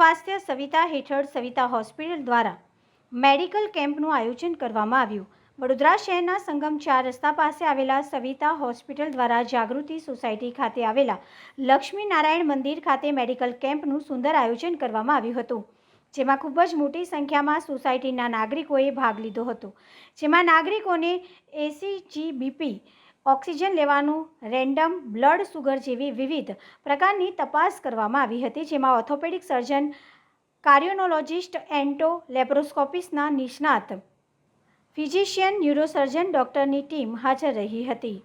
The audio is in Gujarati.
સ્વાસ્થ્ય સવિતા હેઠળ સવિતા હોસ્પિટલ દ્વારા મેડિકલ કેમ્પનું આયોજન કરવામાં આવ્યું. વડોદરા શહેરના સંગમ ચાર રસ્તા પાસે આવેલા સવિતા હોસ્પિટલ દ્વારા જાગૃતિ સોસાયટી ખાતે આવેલા લક્ષ્મી નારાયણ મંદિર ખાતે મેડિકલ કેમ્પનું સુંદર આયોજન કરવામાં આવ્યું હતું, જેમાં ખૂબ જ મોટી સંખ્યામાં સોસાયટીના નાગરિકોએ ભાગ લીધો હતો. જેમાં નાગરિકોને એસીજી બીપી ઓક્સિજન લેવાનું રેન્ડમ બ્લડ સુગર જેવી વિવિધ પ્રકારની તપાસ કરવામાં આવી હતી, જેમાં ઓર્થોપેડિક સર્જન કાર્ડિયોનોલોજિસ્ટ એન્ટો લેપ્રોસ્કોપિસ્ટના નિષ્ણાત ફિઝિશિયન ન્યુરોસર્જન ડૉક્ટરની ટીમ હાજર રહી હતી.